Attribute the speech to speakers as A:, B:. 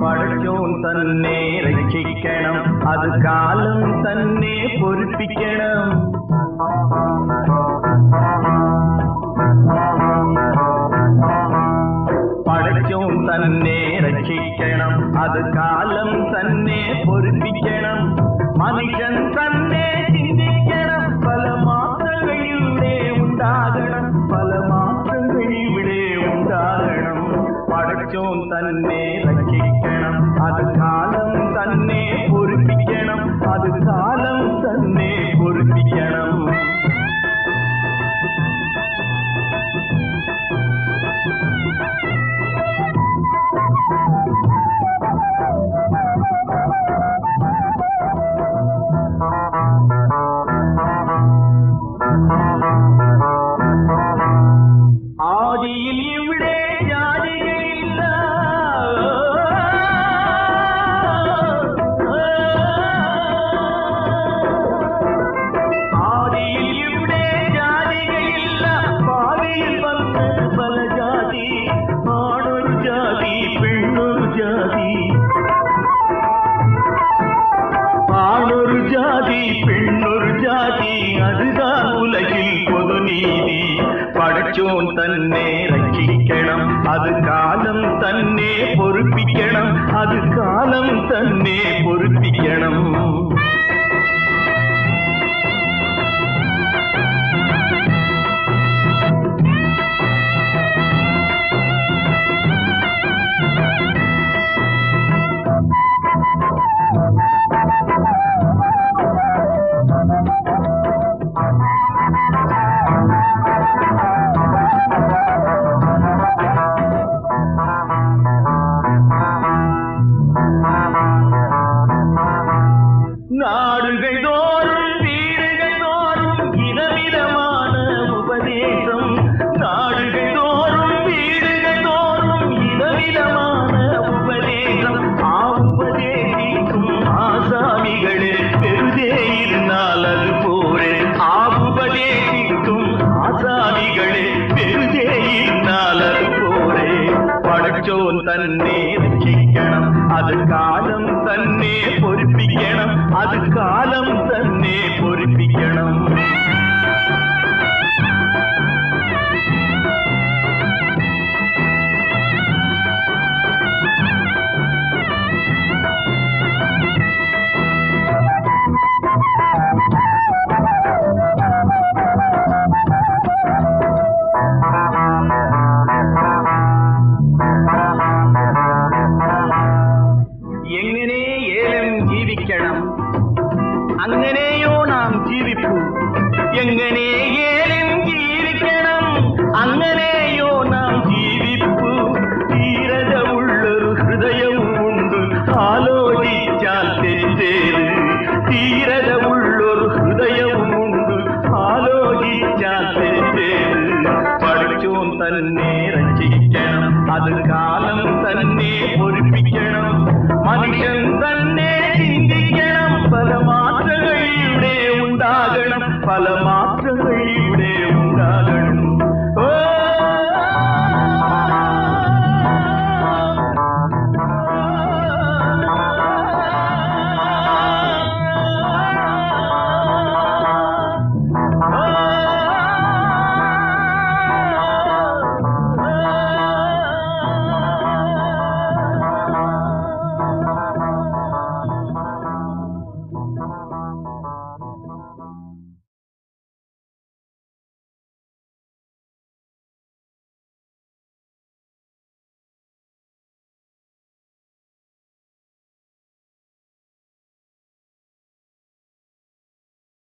A: படைச்சோம் தன்னே ரட்சிக்கணும். அது காலம் தன்னே பொறுப்பிக்கணும். படைச்சோம் தன்னே ரட்சிக்கணும். அது காலம் தன்னே பொறுப்பிக்கணும். மனுஷன் तन में रख படைச்சோன் தன்னே ரட்சிக்கணும். அது காலம் தன்னே பொறுப்பிக்கணும். அது காலம் தன்னே பொறுப்பிக்கணும். തന്നെ രക്ഷിക്കണം. അത് കാലം തന്നെ പൊരിപ്പിക്കണം. അത് അങ്ങനെയോ നാം ജീവിക്കൂ എങ്ങനെ ജീവിക്കണം? അങ്ങനെയോ നാം ജീവിപ്പൂ. ഹൃദയവും ഉണ്ട് ആലോചിച്ചാൽ തെറ്റേത്. ഹൃദയവും ഉണ്ട് ആലോചിച്ചാൽ തെറ്റേത്. പഠിച്ചോൻ തന്നെ രക്ഷിക്കണം. അത് കാലം തന്നെ പൊരിപ്പിക്കണം. മനുഷ്യൻ ഫലമാ